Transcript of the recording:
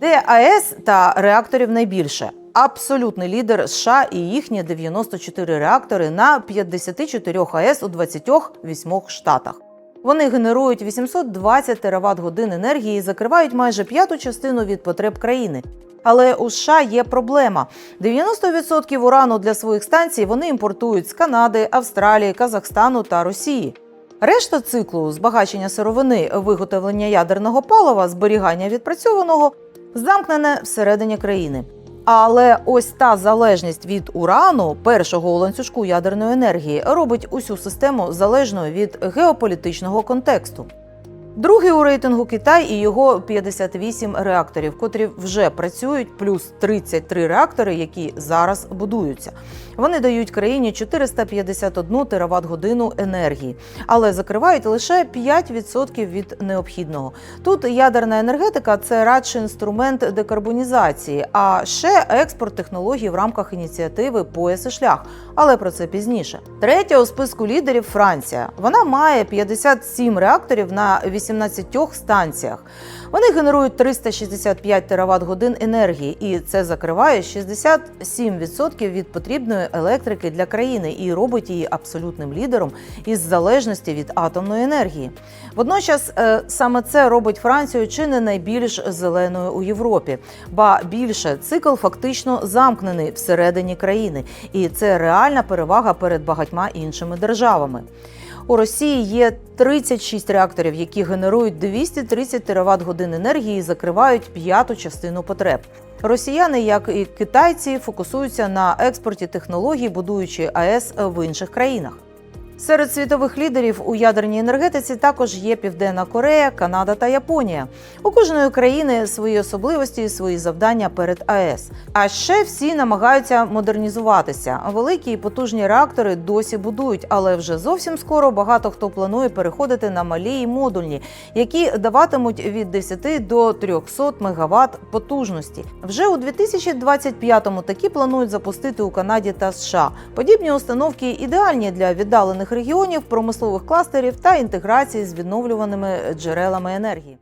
Де АЕС та реакторів найбільше. Абсолютний лідер США і їхні 94 реактори на 54 АЕС у 28 штатах. Вони генерують 820 тераватт годин енергії і закривають майже п'яту частину від потреб країни. Але у США є проблема: 90% урану для своїх станцій вони імпортують з Канади, Австралії, Казахстану та Росії. Решта циклу збагачення сировини, виготовлення ядерного палива, зберігання відпрацьованого замкнене всередині країни. Але ось та залежність від урану, першого ланцюжку ядерної енергії, робить усю систему залежною від геополітичного контексту. Другий у рейтингу Китай і його 58 реакторів, котрі вже працюють, плюс 33 реактори, які зараз будуються. Вони дають країні 451 тераватт годину енергії, але закривають лише 5% від необхідного. Тут ядерна енергетика це радше інструмент декарбонізації, а ще експорт технологій в рамках ініціативи Пояс і шлях. Але про це пізніше. Третя у списку лідерів Франція. Вона має 57 реакторів на 18 станціях. Вони генерують 365 тераватт годин енергії, і це закриває 67% від потрібної електрики для країни і робить її абсолютним лідером із залежності від атомної енергії. Водночас е, саме це робить Францію чи не найбільш зеленою у Європі, ба більше цикл фактично замкнений всередині країни, і це реальна перевага перед багатьма іншими державами. У Росії є 36 реакторів, які генерують 230 тераватт годин енергії і закривають п'яту частину потреб. Росіяни, як і китайці, фокусуються на експорті технологій, будуючи АЕС в інших країнах. Серед світових лідерів у ядерній енергетиці також є Південна Корея, Канада та Японія. У кожної країни свої особливості і свої завдання перед АЕС. А ще всі намагаються модернізуватися. Великі і потужні реактори досі будують, але вже зовсім скоро багато хто планує переходити на малі і модульні, які даватимуть від 10 до 300 МВт потужності. Вже у 2025-му такі планують запустити у Канаді та США. Подібні установки ідеальні для віддалених регіонів, промислових кластерів та інтеграції з відновлюваними джерелами енергії.